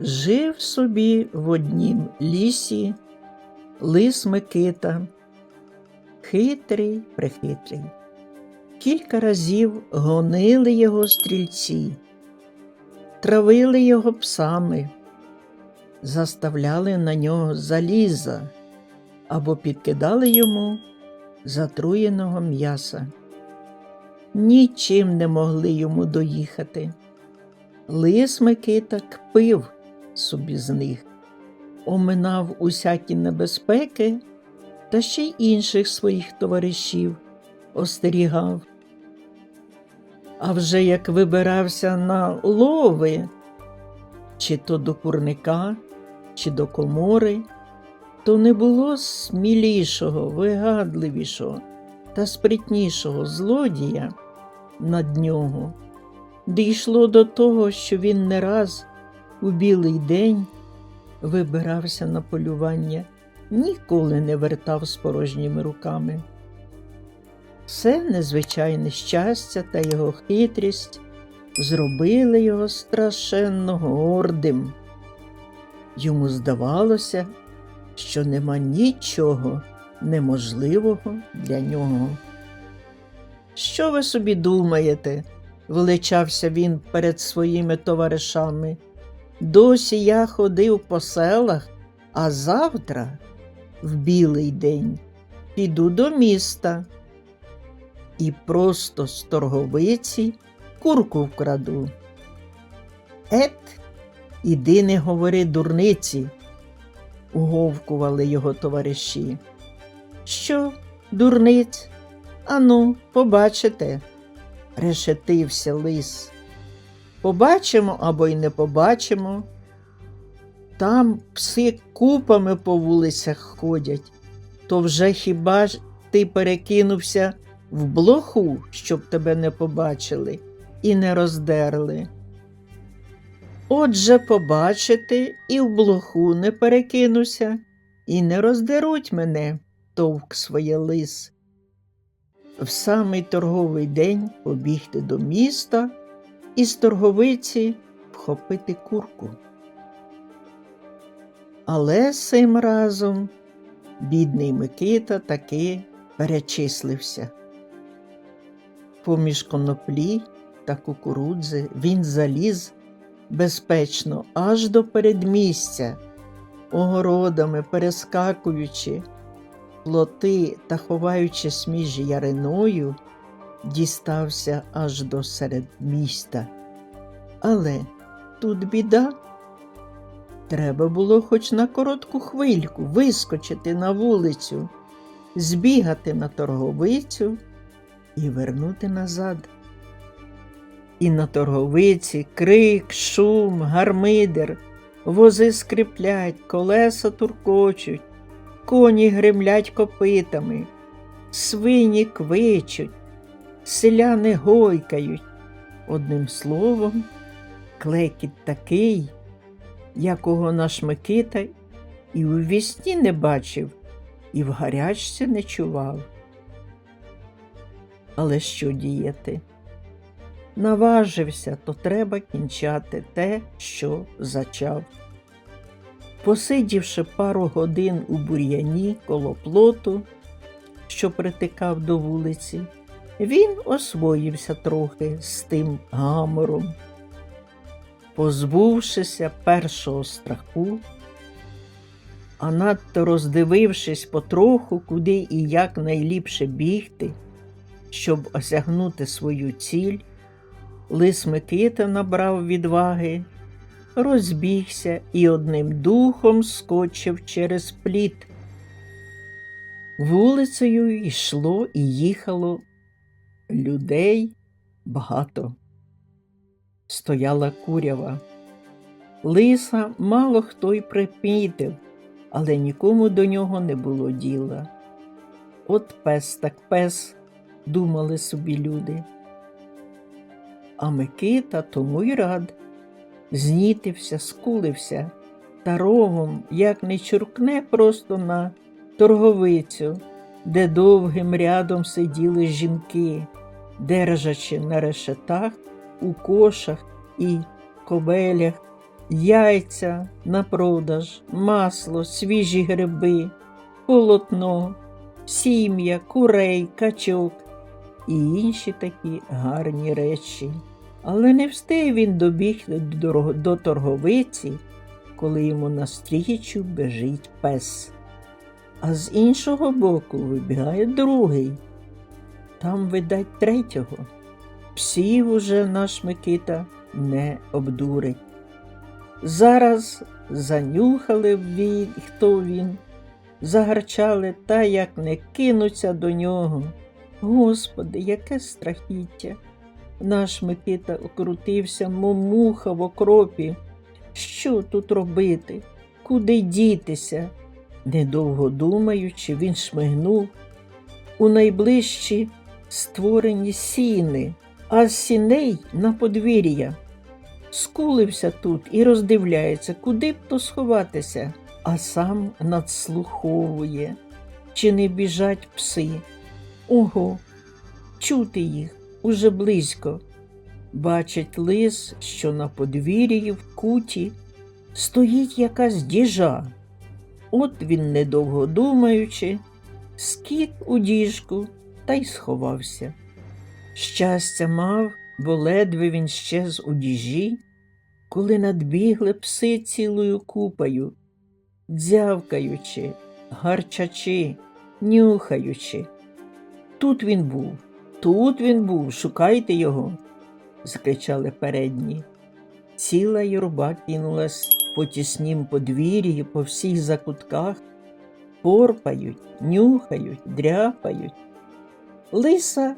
Жив собі в однім лісі лис Микита, хитрий, прихитрий. Кілька разів гонили його стрільці, травили його псами, заставляли на нього заліза або підкидали йому затруєного м'яса. Нічим не могли йому доїхати. Лис Микита кпив собі з них, оминав усякі небезпеки та ще й інших своїх товаришів остерігав. А вже як вибирався на лови, чи то до курника, чи до комори, то не було смілішого, вигадливішого та спритнішого злодія над нього. Дійшло до того, що він не раз у білий день вибирався на полювання, ніколи не вертав з порожніми руками. Все незвичайне щастя та його хитрість зробили його страшенно гордим. Йому здавалося, що нема нічого неможливого для нього. Що ви собі думаєте? величався він перед своїми товаришами. Досі я ходив по селах, а завтра, в білий день, піду до міста і просто з торговиці курку вкраду. Ет, іди не говори дурниці, уговкували його товариші. Що, дурниць? Ану, побачите, решетився лис. Побачимо або й не побачимо. Там пси купами по вулицях ходять, то вже хіба ж ти перекинувся в блоху, щоб тебе не побачили і не роздерли. Отже, побачити і в блоху не перекинуся, і не роздеруть мене, товк своє лис. В самий торговий день побігти до міста і з торговиці вхопити курку. Але цим разом бідний Микита таки перечислився. Поміж коноплі та кукурудзи він заліз безпечно аж до передмістя, огородами перескакуючи, плоти та ховаючись між яриною, дістався аж до середмістя. Але тут біда. Треба було хоч на коротку хвильку вискочити на вулицю, збігати на торговицю і вернути назад. І на торговиці крик, шум, гармидер, вози скриплять, колеса туркочуть, коні гремлять копитами, свині квичуть, селяни гойкають. Одним словом, клекіт такий, якого наш Микита і у вісні не бачив, і в гарячці не чував. Але що діяти? Наважився, то треба кінчати те, що зачав. Посидівши пару годин у бур'яні коло плоту, що притикав до вулиці, він освоївся трохи з тим гамором. Позбувшися першого страху, а надто роздивившись потроху, куди і як найліпше бігти, щоб осягнути свою ціль, лис Микита набрав відваги, розбігся і одним духом скочив через пліт. Вулицею йшло і їхало людей багато. Стояла курява. Лиса мало хто й припітив, але нікому до нього не було діла. От пес так пес, думали собі люди. А Микита тому й рад, знітився, скулився та рогом, як не чуркне просто на торговицю, де довгим рядом сиділи жінки, держачи на решетах, у кошах і кобелях яйця на продаж, масло, свіжі гриби, полотно, сім'я, курей, качок і інші такі гарні речі. Але не встиг він добігти до, торговиці, коли йому навстрічу бежить пес. А з іншого боку вибігає другий. Там, видать, третього. Псів уже наш Микита не обдурить. Зараз занюхали він, хто він, загарчали та як не кинуться до нього. Господи, яке страхіття! Наш Микита окрутився, мов муха в окропі. Що тут робити? Куди дітися? Недовго думаючи, він шмигнув у найближчі створені сіни, а з сіней на подвір'я. Скулився тут і роздивляється, куди б то сховатися, а сам надслуховує, чи не біжать пси. Ого, чути їх уже близько. Бачить лис, що на подвір'ї в куті стоїть якась діжа. От він, недовго думаючи, скік у діжку та й сховався. Щастя мав, бо ледве він щез у діжі, коли надбігли пси цілою купою, дзявкаючи, гарчачи, нюхаючи. Тут він був, тут він був, шукайте його, закричали передні. Ціла юрба кинулась по тіснім подвір'ї, по всіх закутках, порпають, нюхають, дряпають. Лиса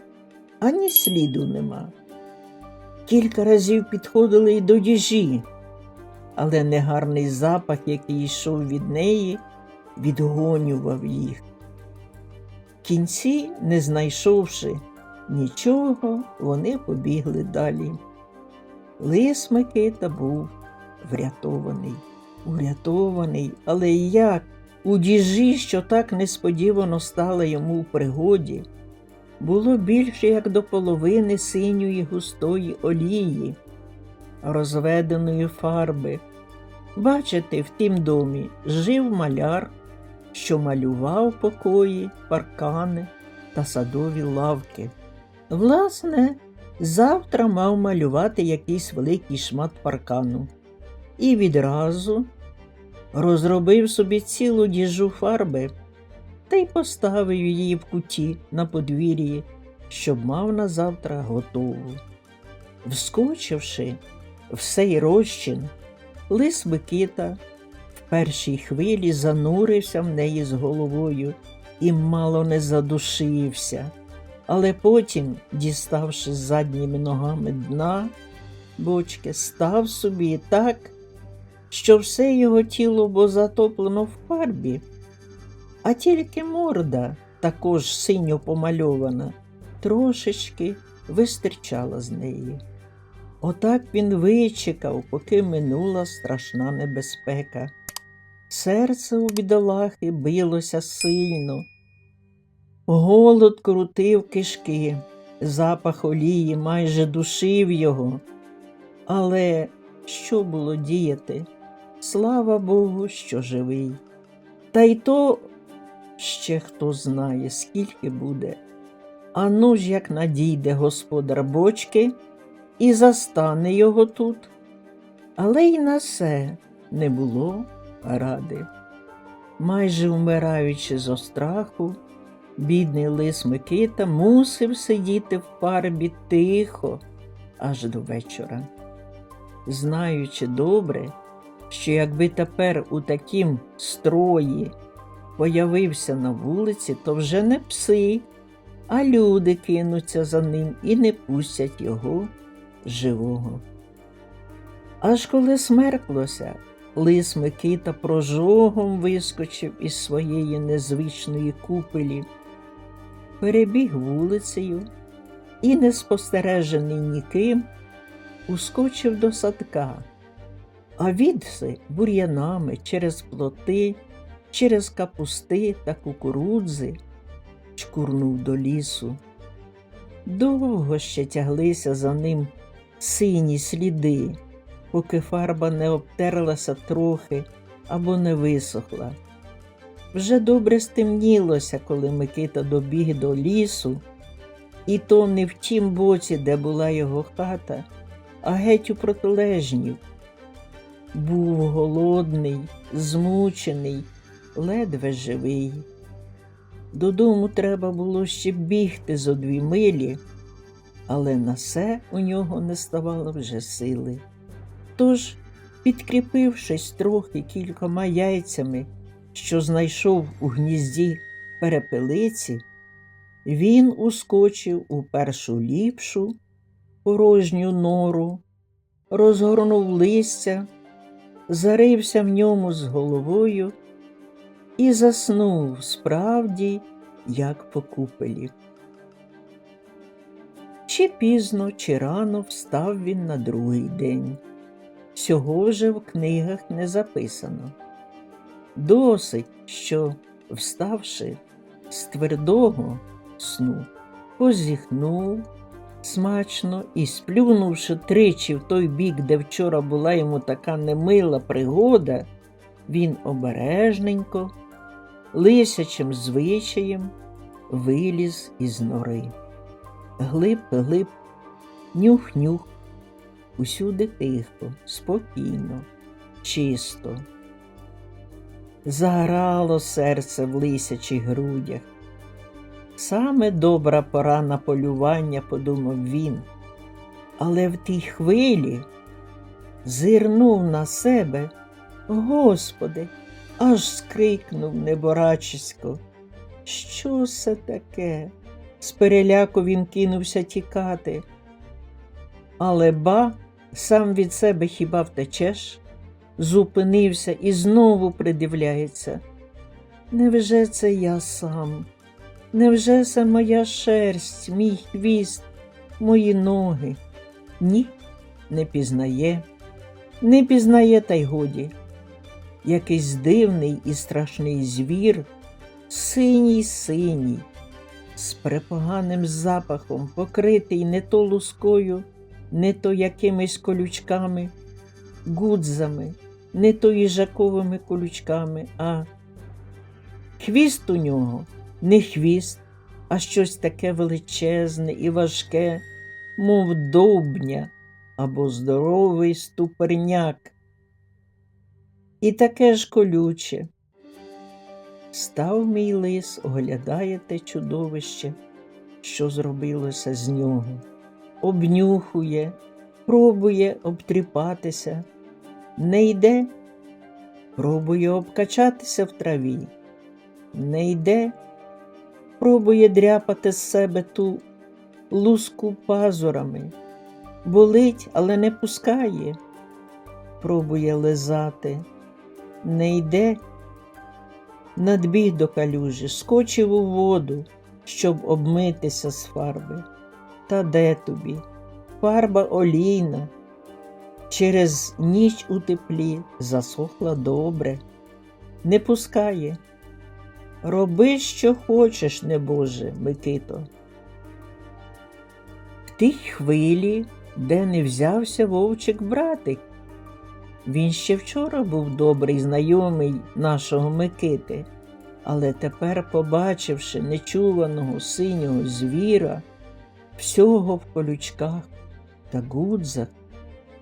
ані сліду нема. Кілька разів підходили й до діжі, але негарний запах, який йшов від неї, відгонював їх. В кінці, не знайшовши нічого, вони побігли далі. Лис Микита був врятований, урятований, але як у діжі, що так несподівано стала йому в пригоді, було більше як до половини синьої густої олії, розведеної фарби. Бачите, в тім домі жив маляр, що малював покої, паркани та садові лавки. Власне, завтра мав малювати якийсь великий шмат паркану і відразу розробив собі цілу діжу фарби та й поставив її в куті на подвір'ї, щоб мав на завтра готову. Вскочивши в сей розчин, лис Микита в першій хвилі занурився в неї з головою і мало не задушився, але потім, діставши задніми ногами дна, бочки, став собі так, що все його тіло було затоплено в фарбі, а тільки морда, також синьо помальована, трошечки вистирчала з неї. Отак він вичекав, поки минула страшна небезпека. Серце у бідолахи билося сильно. Голод крутив кишки, запах олії майже душив його. Але що було діяти? Слава Богу, що живий. Та й то ще хто знає, скільки буде. А ну ж як надійде господар бочки і застане його тут. Але й на все не було ради. Майже вмираючи з остраху, бідний лис Микита мусив сидіти в парбі тихо аж до вечора. Знаючи добре, що якби тепер у такім строї появився на вулиці, то вже не пси, а люди кинуться за ним і не пустять його живого. Аж коли смерклося, лис Микита прожогом вискочив із своєї незвичної купелі, перебіг вулицею і, неспостережений ніким, ускочив до садка, а відси бур'янами через плоти, через капусти та кукурудзи чкурнув до лісу. Довго ще тяглися за ним сині сліди, поки фарба не обтерлася трохи або не висохла. Вже добре стемнілося, коли Микита добіг до лісу, і то не в тім боці, де була його хата, а геть у протилежній. Був голодний, змучений, ледве живий. Додому треба було ще бігти зо дві милі, але на все у нього не ставало вже сили. Тож, підкріпившись трохи кількома яйцями, що знайшов у гнізді перепелиці, він ускочив у першу ліпшу порожню нору, розгорнув листя, зарився в ньому з головою і заснув справді, як по купелі. Чи пізно, чи рано встав він на другий день. Цього вже в книгах не записано. Досить, що, вставши з твердого сну, позіхнув смачно і, сплюнувши тричі в той бік, де вчора була йому така немила пригода, він обережненько, лисячим звичаєм виліз із нори. Глиб, глиб, нюх-нюх, усюди тихо, спокійно, чисто. Заграло серце в лисячих грудях. Саме добра пора на полювання, подумав він, але в тій хвилі зирнув на себе, Господи, аж скрикнув неборачисько. Що це таке? З переляку він кинувся тікати. Але ба, сам від себе хіба втечеш? Зупинився і знову придивляється. Невже це я сам? Невже це моя шерсть, мій хвіст, мої ноги? Ні, не пізнає, не пізнає, та й годі. Якийсь дивний і страшний звір, синій синій, з препоганим запахом, покритий не то лускою, не то якимись колючками, гудзами, не то їжаковими колючками, а хвіст у нього не хвіст, а щось таке величезне і важке, мов довбня або здоровий ступерняк. І таке ж колюче. Став мій лис, оглядає те чудовище, що зробилося з нього, обнюхує, пробує обтріпатися, не йде, пробує обкачатися в траві, не йде, пробує дряпати з себе ту луску пазурами, болить, але не пускає, пробує лизати, не йде, надбіг до калюжі, скочив у воду, щоб обмитися з фарби. Та де тобі? Фарба олійна. Через ніч у теплі засохла добре, не пускає. Роби, що хочеш, небоже, Микито. В тій хвилі, де не взявся вовчик братик. Він ще вчора був добрий знайомий нашого Микити, але тепер, побачивши нечуваного синього звіра, всього в колючках та гудзах,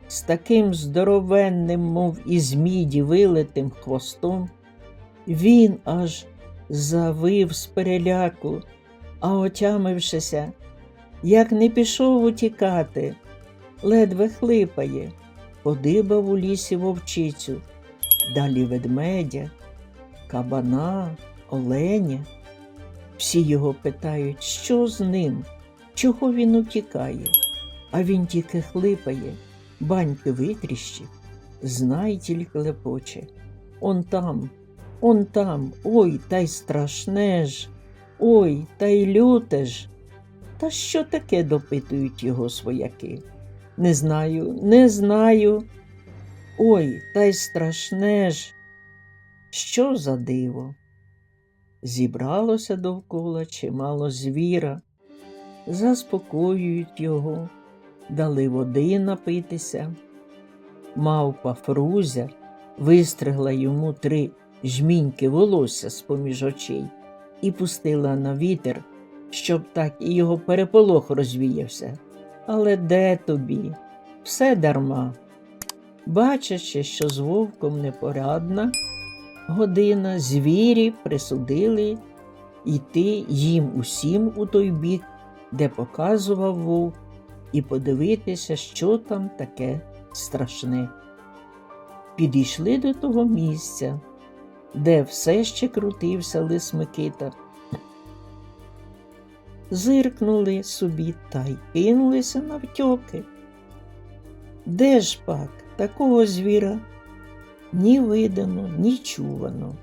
з таким здоровенним, мов із міді вилитим хвостом, він аж завив з переляку, а отямившися, як не пішов утікати, ледве хлипає, подибав у лісі вовчицю, далі ведмедя, кабана, оленя. Всі його питають, що з ним, чого він утікає, а він тільки хлипає, баньки витріщив, знай тільки лепоче. Он там, Он там, ой, та й страшне ж, ой, та й люте ж. Та що таке допитують його свояки? Не знаю, не знаю. Ой, та й страшне ж. Що за диво? Зібралося довкола чимало звіра, заспокоюють його, дали води напитися. Мавпа Фрузя вистригла йому три жміньки волосся з поміж очей і пустила на вітер, щоб так і його переполох розвіявся. Але де тобі? Все дарма. Бачачи, що з вовком непорядна година, звірі присудили йти їм усім у той бік, де показував вовк, і подивитися, що там таке страшне. Підійшли до того місця, де все ще крутився лис Микита. Зиркнули собі та й кинулися навтьоки. Де ж пак такого звіра ні видано, ні чувано.